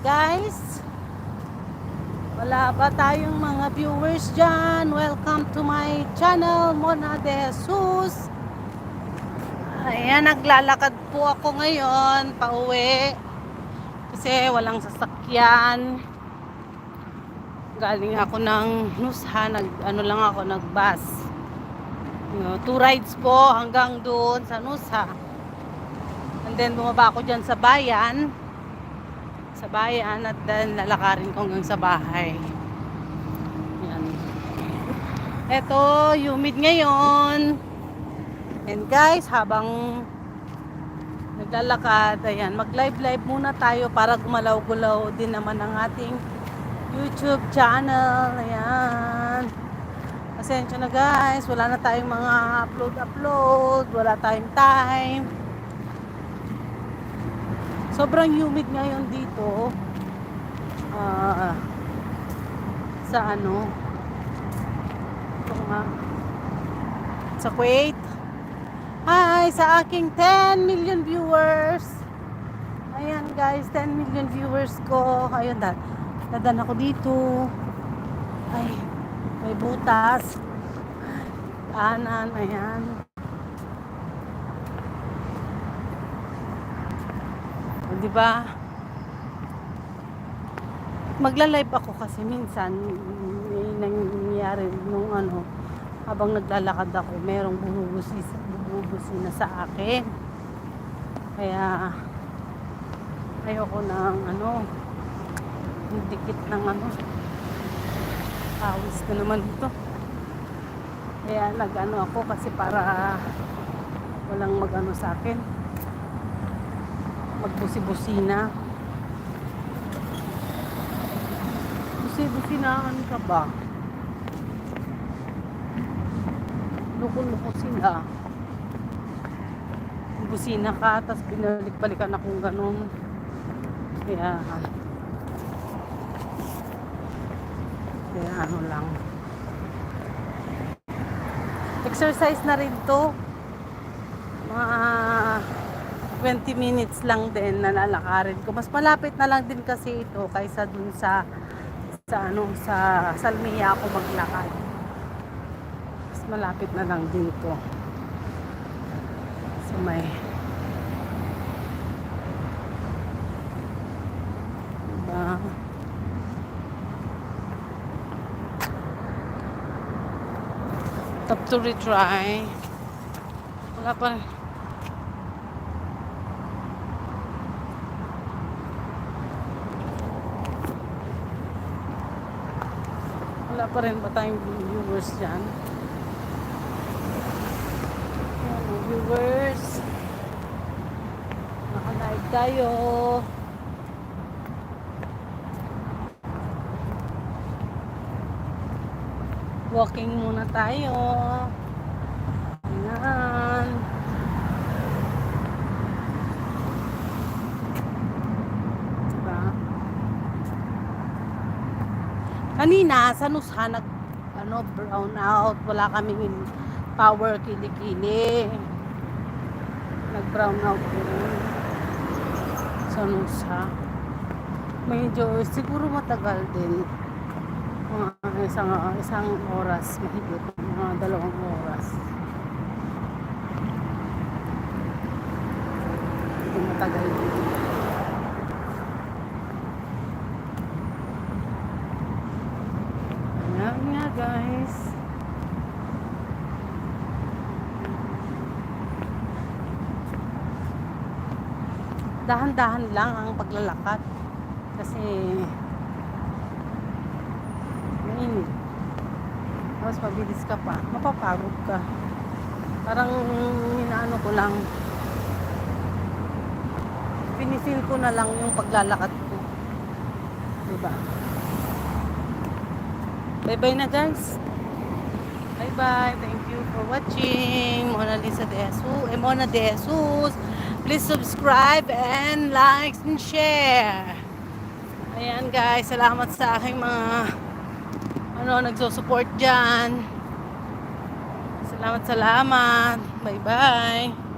Guys. Wala ba tayong mga viewers dyan? Welcome to my channel, Mona de Jesus. Ayan, naglalakad po ako ngayon, pauwi. Kasi walang sasakyan. Galing ako ng Nusha, nag, ano lang ako, nag-bus. Two rides po hanggang doon sa Nusha. And then bumaba ako dyan sa bayan. Sa bayan at then lalakarin ko hanggang sa bahay. Yan. Ito, humid ngayon. And guys, habang naglalakad, ayan, mag-live-live muna tayo para gumalaw-gulaw din naman ang ating YouTube channel. Ayan. Pasensya na guys, wala na tayong mga upload-upload, wala tayong time. Sobrang humid ngayon dito. Ah, sa ano? Ito nga. Sa Kuwait. Hi sa aking 10 million viewers. Ayan guys, 10 million viewers ko. Ayun, da dadan ako dito. Ay, may butas. Kanan, ayan. Di ba? Magla-live ako kasi minsan may nangyayari nung ano habang naglalakad ako, merong bumubusi bumubusi na sa akin. Kaya ayoko ng ano dikit ng ano awis ko naman ito. Kaya nag-ano ako kasi para walang mag-ano sa akin magbusi-busina. Busi-businaan ka ba? Luko-luko sila. Busina ka, tapos binalik-balikan akong ganun. Kaya, kaya ano lang. Exercise na rin to. Mga 20 minutes lang din na lalakarin ko. Mas malapit na lang din kasi ito kaysa dun sa sa ano sa Salmiya ako maglakad. Mas malapit na lang din to. So may diba? Top to retry. Wala pa Wala pa rin ba tayong viewers dyan? Mga viewers. Naka-live tayo. Walking muna tayo. Ayan. Diba? Kanina, sa Nusha, nag, ano, brown out. Wala kaming power kilikili. Nag-brown out din. Sa Nusha. Medyo, siguro matagal din. Mga isang, isang oras, mahigit. Mga dalawang oras. Medyo matagal din. Ayan nga guys. Dahan-dahan lang ang paglalakad. Kasi mainit. Tapos mabilis ka pa. Mapapagod ka. Parang inaano ko lang. Pinisil ko na lang yung paglalakad ko. Diba? Bye-bye na guys. Bye-bye. Thank you for watching. Mona Lisa de Jesus. Eh, Mona de Jesus. Please subscribe and like and share. Ayan guys. Salamat sa aking mga ano, nagsusupport dyan. Salamat, salamat. Bye-bye.